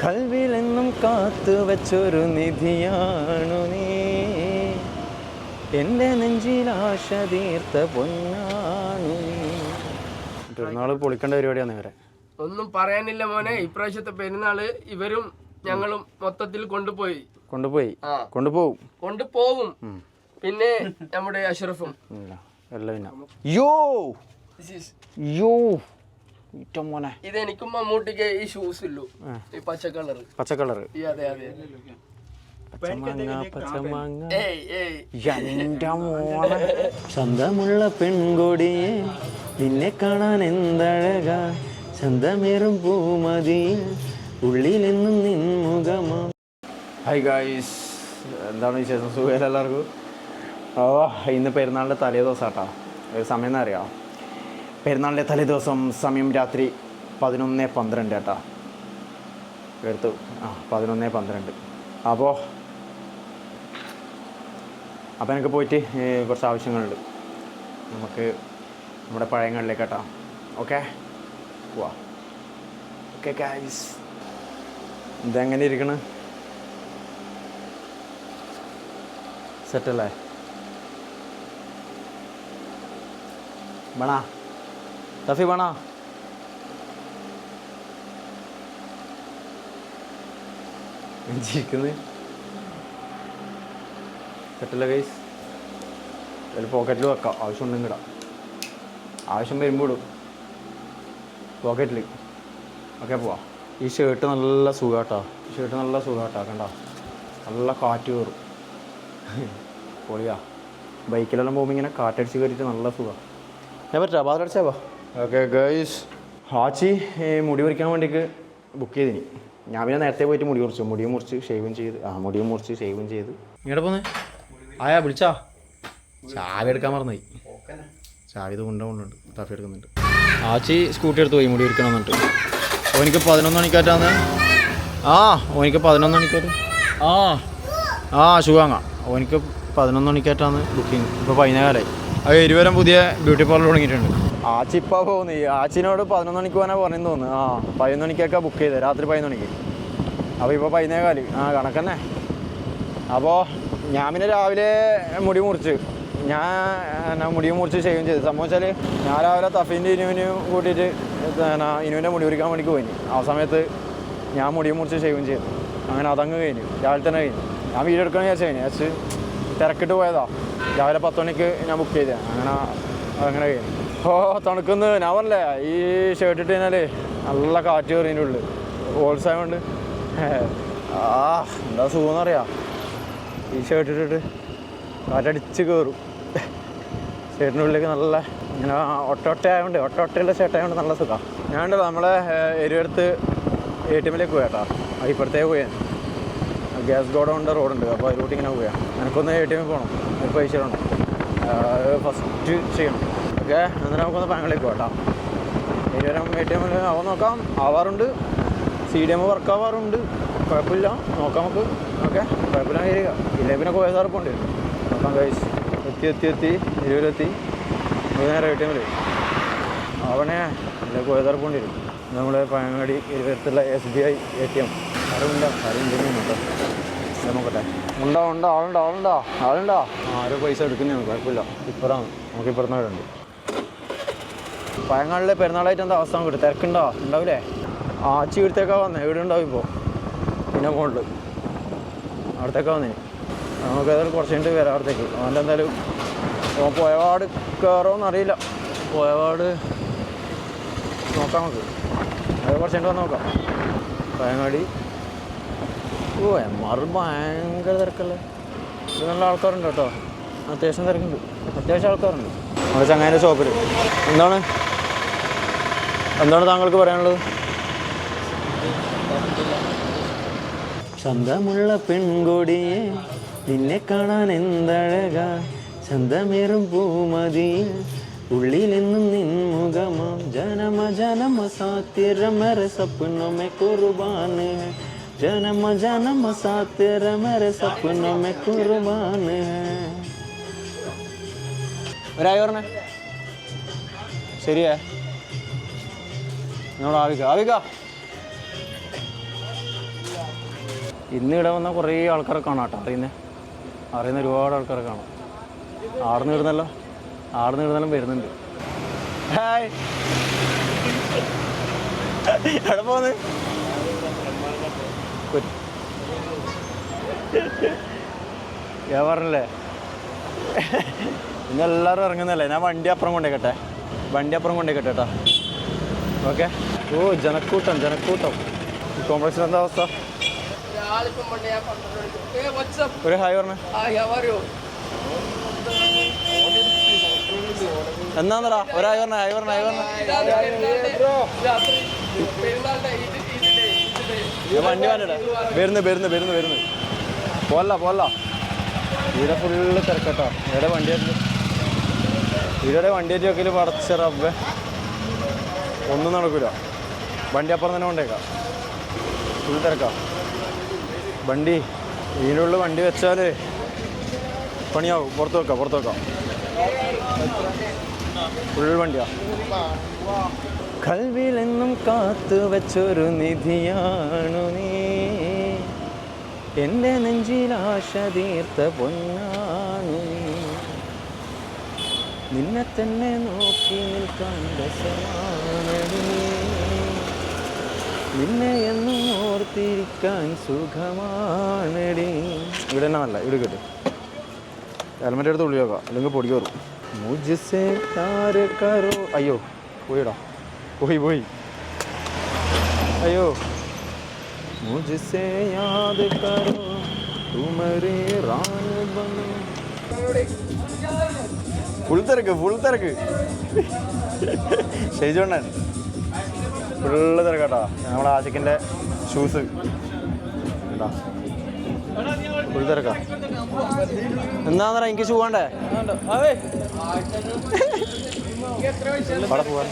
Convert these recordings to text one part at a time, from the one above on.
കൽവിലെന്നും കാത്തു വെച്ചൊരു നിധിയാണു നീ. എന്റെ നെഞ്ചിൽ ആശ തീർത്ത പൊന്നാണു പെരുന്നാൾ പൊളിക്കേണ്ട പരിപാടിയാണ് ഇവരെ. ഒന്നും പറയാനില്ല മോനെ. ഇപ്രാവശ്യത്തെ പെരുന്നാൾ ഇവരും ഞങ്ങളും മൊത്തത്തിൽ കൊണ്ടുപോയി. കൊണ്ടുപോയി. കൊണ്ടുപോകും കൊണ്ടുപോകും പിന്നെ നമ്മുടെ അഷറഫും. യോ! യോ! ഇത് എനിക്കും മമ്മൂട്ടിക്ക് ഈ ഷൂസ് ഉള്ളൂ ഈ പച്ച കളർ പച്ച കളർ അതെ അതെ പച്ചമാങ്ങ പച്ചമാങ്ങ. ഏയ് ഏയ്. എന്റെ മോനെ. സ്വന്തമുള്ള പെൺകൊടിയെ നിന്നെ കാണാൻ എന്തഴക? ചന്തമേറും പൂമതിയിൽ ഉള്ളിലെന്നും നിൻമുഖമാ ഹായ് ഗായ്സ് എന്താണ് വിശേഷം? സുഖം എല്ലാവർക്കും? ഓ ഇന്ന് പെരുന്നാളിന്റെ തലേ ദിവസം കേട്ടോ ഒരു സമയം എന്നറിയാമോ പെരുന്നാളിന്റെ തലേ ദിവസം സമയം രാത്രി പതിനൊന്ന് പന്ത്രണ്ട് കേട്ടോ. എടുത്തു. ആ പതിനൊന്ന് പന്ത്രണ്ട്. അപ്പോൾ അപ്പോൾ എനിക്ക് പോയിട്ട് കുറച്ച് ആവശ്യങ്ങളുണ്ട്. നമുക്ക് നമ്മുടെ പഴയങ്ങളിലേക്ക് കേട്ടോ. ഓക്കെ? പോവാ ഓക്കെ ഗൈസ് ഇതെങ്ങനെ ഇരിക്കണ്? സെറ്റല്ലേ? ബണ തഫി ബണ ചിരിക്കുന്നത് സെറ്റല്ലേ ഗൈസ് ഒരു പോക്കറ്റിൽ വെക്കാം. ആവശ്യം ഉണ്ടെങ്കിൽ ഇടാം. ആവശ്യം വരുമ്പോൾ ഇടും. പോക്കറ്റിൽ ഓക്കെ പോവാം. ഈ ഷർട്ട് നല്ല സുഖാട്ടോ. ഈ ഷർട്ട് നല്ല സുഖാട്ടോ കണ്ട? നല്ല കാറ്റ് കയറും. പൊളിയാ. ബൈക്കിലെല്ലാം പോകുമ്പോൾ ഇങ്ങനെ കാറ്റടിച്ച് കയറിയിട്ട് നല്ല സുഖമാണ് ഞാൻ പറ്റാ ബാധടിച്ചാ വാ ഓക്കെ ഗൈസ് ഹാച്ചി മുടി മുറിക്കാൻ വേണ്ടിക്ക് ബുക്ക് ചെയ്തിനി. ഞാൻ പിന്നെ നേരത്തെ പോയിട്ട് മുടി മുറിച്ചു. മുടിയും മുറിച്ച് ഷേവും ചെയ്ത്. ആ മുടിയും മുറിച്ച് ഷേവും ചെയ്ത്. ഇങ്ങോട്ട് പോന്നെ. ആയാ വിളിച്ചാ. ചാവി എടുക്കാൻ മറന്നുപോയി. ചാവി ഇത് കൊണ്ടുപോകുന്നുണ്ട് ടഫി എടുക്കുന്നുണ്ട്. ആച്ചി സ്കൂട്ടി എടുത്ത് പോയി മുടി എടുക്കണം എന്നിട്ട്. ഓനിക്ക് പതിനൊന്ന് മണിക്കാറ്റാന്ന്. ആ ഓനിക്ക് പതിനൊന്ന് മണിക്കാറ്റ്. ആ ആ സുഖാങ്ങ ഓനിക്ക് പതിനൊന്ന് മണിക്കാറ്റാന്ന് ബുക്കിംഗ് ഇപ്പോൾ പതിനേകാലായി അത് ഇരുവരും പുതിയ ബ്യൂട്ടി പാർലർ തുടങ്ങിയിട്ടുണ്ട്. ആച്ചി ഇപ്പോൾ പോകുന്നു ആച്ചിനോട് പതിനൊന്ന് മണിക്ക് പോകാനാണ് പറഞ്ഞു തോന്നുന്നു. ആ പതിനൊന്ന് മണിക്കൊക്കെ ബുക്ക് ചെയ്തത് രാത്രി പതിനൊന്ന് മണിക്ക് അപ്പോൾ ഇപ്പോൾ പതിനേകാൽ. ആ കണക്കന്നെ. അപ്പോൾ ഞാൻ പിന്നെ രാവിലെ മുടി മുറിച്ച്. ഞാൻ മുടി മുറിച്ച് ചെയ്യുകയും ചെയ്തു. സംഭവം വെച്ചാൽ ഞാൻ രാവിലെ തഫീന്റെ ഇനുവിനും കൂട്ടിയിട്ട് ഇനുവിന്റെ മുടി മുറിക്കാൻ വേണ്ടി പോയി ആ സമയത്ത് ഞാൻ മുടി മുറിച്ച് ഷെയ്വും ചെയ്തു. അങ്ങനെ അതങ്ങ് കഴിഞ്ഞു. രാവിലെ തന്നെ കഴിഞ്ഞു. ഞാൻ വീഡിയോ എടുക്കണം വിചാരിച്ചു കഴിഞ്ഞു. പക്ഷേ തിരക്കിട്ട് പോയതാ. രാവിലെ പത്ത് മണിക്ക് ഞാൻ ബുക്ക് ചെയ്തേ. അങ്ങനെ അങ്ങനെ കഴിഞ്ഞു. ഓ തണുക്കുന്നു. ഞാൻ പറഞ്ഞില്ലേ ഈ ഷർട്ട് ഇട്ട് കഴിഞ്ഞാൽ നല്ല കാറ്റ് കയറിന്റെ ഉള്ളിൽ ഹോൾസായതുകൊണ്ട് ആ എന്താ സുഖം എന്നറിയാം ഈ ഷർട്ട് ഇട്ടിട്ട് കാറ്റടിച്ച് കയറും ഷർട്ടിന്റെ ഉള്ളിലേക്ക് നല്ല ഇങ്ങനെ ഒട്ടൊട്ട ആയതുകൊണ്ട് ഒട്ടൊട്ടയുള്ള ഷർട്ട് ആയതുകൊണ്ട് നല്ല ഞാൻ ഉണ്ടല്ലോ നമ്മളെ എരുവെടുത്ത് എ ടി എമ്മിലേക്ക് പോയാട്ടാ. ഇപ്പുറത്തേക്ക് പോയാൽ ഗ്യാസ് ഗോഡൗണിന്റെ റോഡുണ്ട്. അപ്പോൾ അതിലോട്ട് ഇങ്ങനെ പോയാൽ എനിക്കൊന്ന് എ ടി എമ്മിൽ പോകണം പൈസ ഫസ്റ്റ് ചെയ്യണം. ഓക്കെ എന്നിട്ട് നമുക്കൊന്ന് ബാങ്കിലേക്ക് പോകട്ടോ ഇരുവരം എ ടി എമ്മിൽ അവ നോക്കാം. ആവാറുണ്ട്. സി ഡി എം വർക്ക് ആവാറുണ്ട്. കുഴപ്പമില്ല. നോക്കാം നമുക്ക്. ഓക്കെ കുഴപ്പമില്ല കയറുക ഇല്ലേ പിന്നെ കോയ സാറ് പോകേണ്ടി വരും നോക്കാം കഴിച്ച് എത്തി എത്തി എത്തി. ഇരുവരെത്തി നേരം എ ടി എമ്മിൽ അവനെ ഇല്ലേ കോയ സാറ് പോകേണ്ടി വരും നമ്മുടെ Pazhangadi ഇരുപത്തുള്ള S B I A T M അറിവില്ല അറിവില്ല നോക്കട്ടെ. ഉണ്ടോ ഉണ്ടോ? ആളുണ്ടോ ആളുണ്ടോ? ആളുണ്ടോ ആരോ പൈസ എടുക്കുന്നതാണ് കുഴപ്പമില്ല. ഇപ്പറാണ് നമുക്ക് ഇപ്പുറത്തുനിന്ന് ഉണ്ട് പഴങ്ങളിലെ പെരുന്നാളായിട്ട് എന്താ അവസ്ഥ കിട്ടും തിരക്കുണ്ടോ? ഉണ്ടാവില്ലേ ആച്ചി ഇവിടത്തേക്കാ വന്നേ. ഇവിടെ ഉണ്ടാവും ഇപ്പോൾ പിന്നെ മുകളിൽ അവിടത്തേക്കാ വന്നേ. നമുക്ക് ഏതായാലും കുറച്ച് കഴിഞ്ഞിട്ട് വരാം അവിടത്തേക്ക്. അവന്റെ എന്തായാലും പോയപാട് കയറുമെന്ന് അറിയില്ല പോയപാട് നോക്കാം നമുക്ക്. അത് കുറച്ച് കഴിഞ്ഞിട്ട് വന്ന് നോക്കാം. പഴങ്ങാടി. ഓ എം ആർ ഭയങ്കര തിരക്കല്ലേ? ഇത് നല്ല ആൾക്കാരുണ്ട് കേട്ടോ. അത്യാവശ്യം തിരക്കുണ്ട്. അത്യാവശ്യം ആൾക്കാരുണ്ട്. നമ്മുടെ ചങ്ങാന്റെ ഷോപ്പിൽ എന്താണ്? എന്താണ് താങ്കൾക്ക് പറയാനുള്ളത്? ചന്തമുള്ള പെൺകൊടിയെ നിന്നെ കാണാൻ എന്തഴക? ചന്തമേറും പൂമതിയെ ഉള്ളിലെന്നും നിൻമുഖമാം ജനമ ജനമ സാത്തിരമര സപ്നമെ കുറുബാന് ജനമ ജനമ സാത്തിരമര സപ്നമെ കുറുബാന് ഒരായി പറഞ്ഞേ. ശരിയേ. എന്നോട് ആവിക ആവിക ഇന്ന് ഇവിടെ വന്ന കുറേ ആൾക്കാരെ കാണാം കേട്ടോ. അറിയുന്നേ? അറിയുന്ന ഒരുപാട് ആൾക്കാരെ കാണാം. ആടുന്ന് ഇടുന്നല്ലോ ആടുന്ന് ഇടുന്നെല്ലാം വരുന്നുണ്ട്. ഹായ്. എവിടെ പോന്ന്? ഞാൻ പറഞ്ഞല്ലേ? ഇന്ന് എല്ലാവരും ഇറങ്ങുന്നല്ലേ ഞാൻ വണ്ടി അപ്പുറം കൊണ്ടേക്കട്ടെ വണ്ടി അപ്പുറം കൊണ്ടേക്കട്ടെ കേട്ടോ. ഓക്കെ. ഓ ജനക്കൂട്ടം ജനക്കൂട്ടം. ഈ കോംപ്ലക്സിൽ എന്താ അവസ്ഥ? ഒരു ഹായ് എന്നാന്നടാ? ഒരു ഹായ് പറഞ്ഞേ ഹായ് പറഞ്ഞ ഹായ് പറഞ്ഞ. വണ്ടി വേണ്ടേ വരുന്നു വരുന്നു വരുന്നു വരുന്നു. പോല്ല പോല്ല ഇവിടെ ഫുള്ള് തിരക്കട്ടോ. ഇവിടെ വണ്ടി ഇവിടെ വണ്ടി ആയിട്ട് വെക്കൽ പടച്ച ഒന്നും നടക്കൂല. വണ്ടി അപ്പുറം തന്നെ കൊണ്ടേക്കാം. ഫുൾ തിരക്കാം. വണ്ടി ഇതിനുള്ള വണ്ടി വെച്ചാൽ പണിയാവും. പുറത്ത് വെക്കാം പുറത്ത് വെക്കാം. ഫുൾ വണ്ടിയാ. കൽവിലെന്നും കാത്തു വെച്ചൊരു നിധിയാണു നീ. എന്റെ നെഞ്ചിലാശ തീർത്ത പൊന്നാണു നീ. നിന്നെ തന്നെ നോക്കി നിൽക്കാൻ രസമാണടി. നിന്നെ എന്നും ഓർത്തിരിക്കാൻ സുഖമാണടി. ഇവിടെ തന്നെ നല്ല ഇവിടെ കിട്ടും. ഹെൽമെറ്റ് എടുത്ത് ഉള്ളി നോക്കാം അല്ലെങ്കിൽ പൊടി കയറും. അയ്യോ പോയിടാ. പോയി പോയി. അയ്യോ. മുജിസെ യാദ് കരോ തുമരേ ഫുൾ തിരക്ക് ഫുൾ തിരക്ക്. ഷെയ്ജോണ്ണൻ. ഫുള്ള് തിരക്കാട്ടാ. നമ്മുടെ ആശിക്കിന്റെ ഷൂസ് കേട്ടോ ഫുൾ തിരക്കാ. എന്താന്നറ എനിക്ക് ഷൂ വേണ്ടേ? അവിടെ പോവാൻ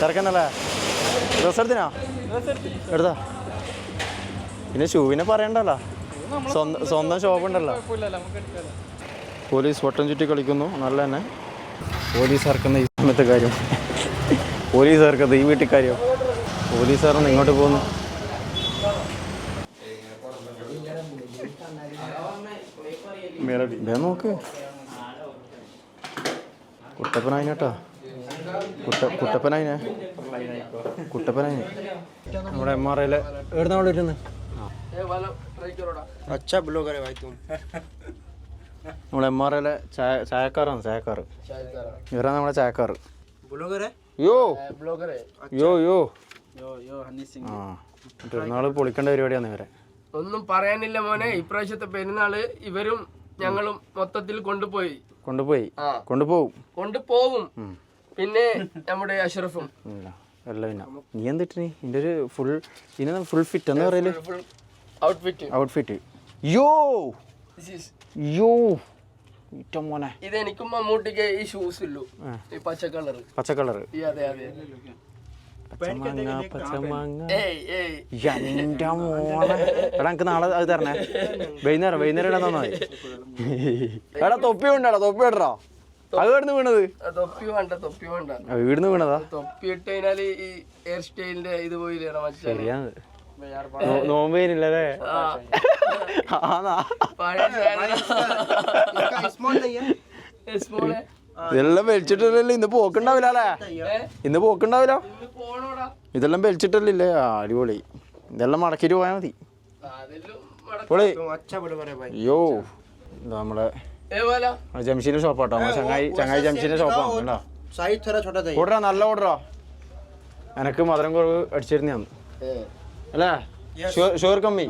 തിരക്കെന്നല്ലേ? ഡ്രസ് എടുത്താ. പിന്നെ ഷൂവിനെ പറയണ്ടല്ലോ. സ്വന്തം ഷോപ്പ് ഉണ്ടല്ലോ. പോലീസ് വട്ടം ചുറ്റി കളിക്കുന്നു നല്ല തന്നെ പോലീസ് ഇറക്കുന്ന ഈ സമയത്തെ കാര്യം പോലീസ് ഇറക്കുന്നത് ഈ വീട്ടിൽ കാര്യം പോലീസുകാരൻ ഇങ്ങോട്ട് പോകുന്നു ദേ നോക്ക് കുട്ടപ്പനായിനേട്ടാ കുട്ട കുട്ടപ്പനായിനെ കുട്ടപ്പനായിന് നമ്മുടെ എം ആർ ഐയിലെ എവിടുന്ന അവിടെ ഇരുന്ന് ए वाला ट्राई करोड़ा अच्छा ब्लॉगर है भाई तुम നമ്മൾ എം ആർ എല്ലെ ചായക്കാറാണ് ചായക്കാറ് ഇവരാണ് നമ്മളെ ചായക്കാറ് യോ. യോ യോ. പൊളിക്കേണ്ട പരിപാടിയാണ് ഇവരെ. ഒന്നും പറയാനില്ല മോനെ. ഇപ്രാവശ്യത്തെ പെരുന്നാൾ ഇവരും ഞങ്ങളും മൊത്തത്തിൽ കൊണ്ടുപോയി. കൊണ്ടുപോയി. കൊണ്ടുപോകും കൊണ്ടുപോകും പിന്നെ നമ്മുടെ അഷറഫും. നീ എന്തിട്ട് നീ? ഒരു ഫുൾ ഫുൾ ഫിറ്റ് എന്ന് പറയൽ? ഔട്ട്ഫിറ്റ് ഔട്ട്ഫിറ്റ് യോ. യോ ഇറ്റ മോനെ. ഇത് എനിക്കും മമ്മൂട്ടിക്ക് ഈ ഷൂസ് ഉള്ളൂ ഈ പച്ച കളർ പച്ച കളർ അതെ അതെ പച്ചമാങ്ങ പച്ചമാങ്ങ. എന്റെ മോനെ. എടാ എനിക്ക് നാളെ അത് തരണേ. വൈകുന്നേരം വൈകുന്നേരം ഇടാൻ തന്നാ എടാ തൊപ്പി ഉണ്ടടാ തൊപ്പി ഇടറോ അത് ഇവിടുന്ന് വീണത്? തൊപ്പി വേണ്ട തൊപ്പി വേണ്ട. ഇവിടുന്ന് വീണതാ? തൊപ്പി ഇട്ട് കഴിഞ്ഞാൽ ഈ ഹെയർ സ്റ്റൈലിന്റെ ഇത് പോയില്ലേ മച്ചാനെ? ഇതെല്ലാം വലിച്ചിട്ടില്ലല്ലോ ഇന്ന് പോക്കുണ്ടാവില്ലേ ഇന്ന് പോക്കുണ്ടാവില്ല? ഇതെല്ലാം വലിച്ചിട്ടില്ലേ അടിപൊളി. ഇതെല്ലാം മടക്കിട്ട് പോയാ മതി. പൊളി. അയ്യോ. നമ്മളെ ജംഷീന്റെ ഷോപ്പാട്ടോ. ചങ്ങായി ചങ്ങായി ജംഷീന്റെ ഷോപ്പാണോ കേട്ടോ നല്ല ഓടറാ എനക്ക് മധുരം കുറവ് അടിച്ചിരുന്നു അല്ലേ? ഷുവർ കമ്മി.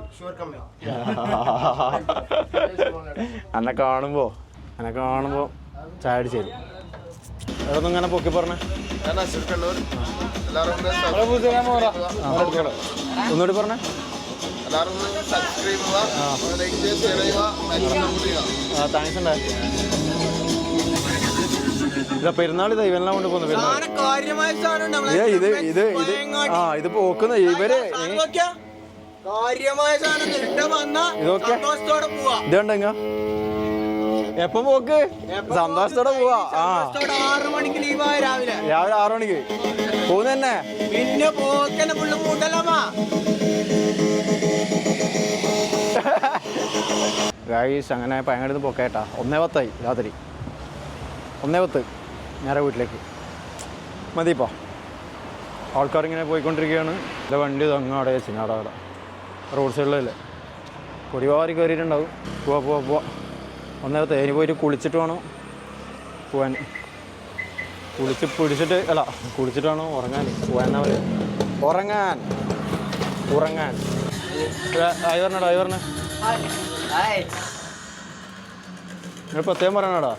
അന്നെ കാണുമ്പോ അന്നെ കാണുമ്പോ ചായ അടിച്ചു തരും. അതൊന്നും ഇങ്ങനെ പൊക്കി പറഞ്ഞേ. ഒന്നുകൂടി പറഞ്ഞേ. താങ്ക്സ് ഉണ്ടായിരുന്നു ഇതാ പെരുന്നാൾ ഇതാ ഇവനെല്ലാം കൊണ്ട് പോകുന്നു പെരുന്നാൾ. ഏ ഇത് ഇത് ഇത് ആ ഇത് പോക്കുന്ന ഇവർ കാര്യമായ സാധനം ഇവിടെ വന്ന ഇതൊക്കെ? സന്തോഷത്തോടെ പോവാ. ഇത് കണ്ടെങ്ക എപ്പം പോക്ക്? സന്തോഷത്തോടെ പോവാ. ആ. ആറു മണിക്ക് ലീവായ രാവിലെ. രാവിലെ ആറു മണിക്ക്. പോകുന്ന തന്നെ? പിന്നെ പോക്കന്നെ പുള്ളി കൂട്ടലമ്മ ഗൈസ് അങ്ങനെ പയങ്ങാടി പോക്കേട്ടാ പൊക്കേട്ടാ. ഒന്നേ പത്തായി രാത്രി. ഒന്നേ പത്ത്. നേരെ വീട്ടിലേക്ക്. മതിപ്പോ ആൾക്കാരിങ്ങനെ പോയിക്കൊണ്ടിരിക്കുകയാണ്. എന്റെ വണ്ടി തങ്ങാടെ അവിടെ റോഡ് സൈഡിലല്ലേ. പൊടിവാരി കയറിയിട്ടുണ്ടാവും. പോവാ പോവാ പോവാ. ഒന്നേ പത്ത്. ഇനി പോയിട്ട് കുളിച്ചിട്ട് വേണം പോവാൻ. കുളിച്ച് പിടിച്ചിട്ട് അല്ല കുളിച്ചിട്ട് വേണം ഉറങ്ങാൻ. പോവാൻ പറയുക ഉറങ്ങാൻ. ഉറങ്ങാൻ. ഡ്രൈവറിനെ ഡ്രൈവറിന് നിങ്ങൾ പ്രത്യേകം പറയണടാ.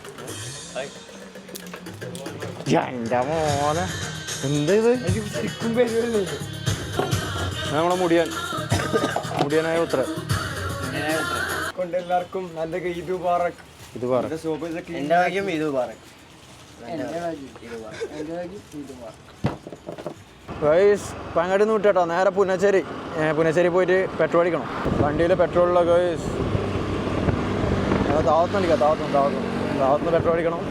എന്റെ മോനെ. എന്താ ഇത്? നമ്മളെ മുടിയാൻ. മുടിയനായ ഉത്തര കൊണ്ടെല്ലാവർക്കും നല്ല ഇത് പാറക്ക് ഇത് പറ എന്റെ ഭാഗ്യം ഇത് പാറക്ക് ഗൈസ് പങ്ങാടി നിന്ന് വിട്ടേട്ടോ നേരെ പുനച്ചേരി പുനച്ചേരി പോയിട്ട് പെട്രോൾ അടിക്കണം. വണ്ടിയിൽ പെട്രോളില്ല ഗൈസ്. താവത്തുനിക്കാം താവത്തുനിന്ന് താവത്തുനിന്ന് താവത്തുനിന്ന് പെട്രോൾ അടിക്കണം.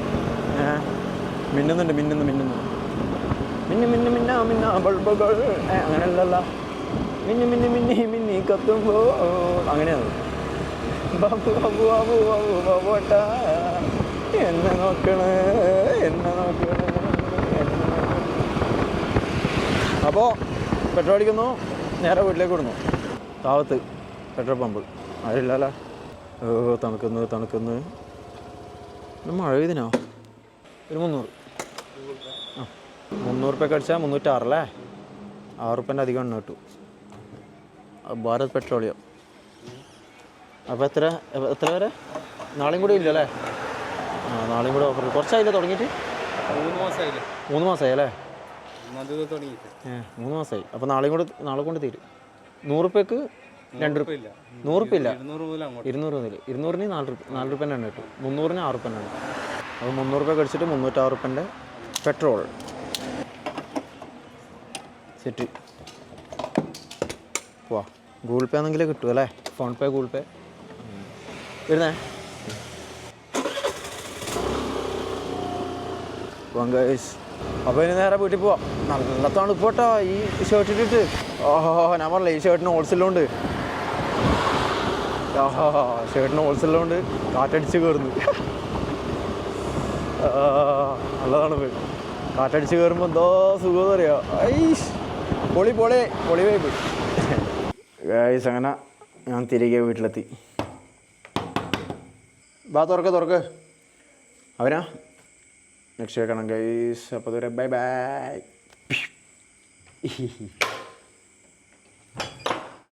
മിന്നുന്നുണ്ട് മിന്നുന്നു മിന്നുന്നു. മിന്നു മിന്നു മിന്ന മിന്ന ബൾബുകൾ. അങ്ങനെയല്ലല്ല. മിന്നു മിന്നി മിന്നി മിന്നി കത്തുമ്പോ. അങ്ങനെയാണ്. ബാബു ബാബു ബാബു ബാബു ബാബുട്ട എന്നെ നോക്കണേ എന്നെ നോക്കണേ അപ്പോൾ പെട്രോൾ അടിക്കുന്നു നേരെ വീട്ടിലേക്ക് വിടുന്നു താവത്ത് പെട്രോൾ പമ്പ് അതില്ലല്ലോ ഓ തണുക്കുന്നു തണുക്കുന്നു. മഴ പെയ്തിനോ? ഒരു മുന്നൂറ്. ആ മുന്നൂറ് റുപ്യൊക്കെ അടിച്ചാൽ മുന്നൂറ്റാറല്ലേ? ആറ് റുപ്യന്റെ അധികം എണ്ണ കിട്ടും. ഭാരത് പെട്രോളിയം. അപ്പോൾ എത്ര എത്ര വരെ? നാളെയും കൂടി ഇല്ല ഇല്ലല്ലേ? ആ നാളെയും കൂടി ഓഫർ. കുറച്ചായില്ലേ തുടങ്ങിയിട്ട്? മൂന്ന് മാസമായില്ലേ മൂന്ന് മാസമായി അല്ലേ ഏ മൂന്ന് മാസമായി അപ്പോൾ നാളെയും കൂടെ നാളെ കൊണ്ട് തീരും. നൂറുപ്യക്ക് രണ്ട് റുപ്യ. ഇല്ല. ഇരുന്നൂറ് മുതൽ അങ്ങോട്ട്. ഇരുന്നൂറ് മുതൽ ഇരുന്നൂറിന് നാല് റുപ്യ നാല് റുപ്യന്റെ എണ്ണ കിട്ടും. മുന്നൂറിന് ആറ് റുപ്യന്റെ എണ്ണ അപ്പോൾ മുന്നൂറ് രൂപ കടിച്ചിട്ട് മുന്നൂറ്റാറ് റുപ്യന്റെ പെട്രോൾ. സെറ്റ് പോവാ ഗൂഗിൾ പേ ആണെങ്കിലേ കിട്ടും അല്ലേ? PhonePe Google Pay. വരുന്നേ. വങ്കേഷ് അപ്പോൾ ഇനി നേരെ വീട്ടിൽ പോവാം. നല്ല തണുപ്പോട്ടോ ഈ ഷർട്ട് ഇട്ടിട്ട്. ഓഹോ ഞാൻ പറഞ്ഞില്ല ഈ ഷർട്ടിന് ഹോൾസെല്ലുണ്ട് ഓഹോ ഷർട്ടിന് ഹോൾസെല്ലുണ്ട് കാറ്റടിച്ച് കയറുന്നു ആ, നല്ല തണുപ്പ് കാറ്റടിച്ച് കയറുമ്പോൾ എന്തോ സുഖം അറിയാം? ഐഷ് പൊളി പൊളി പൊളി വൈബ് ഗൈസ് അങ്ങനെ ഞാൻ തിരികെ വീട്ടിലെത്തി. ബാ തുറക്ക് തുറക്ക്. അവനാ നെക്സ്റ്റ് വെക്കണം ഗൈസ് അപ്പോൾ ബൈ ബൈ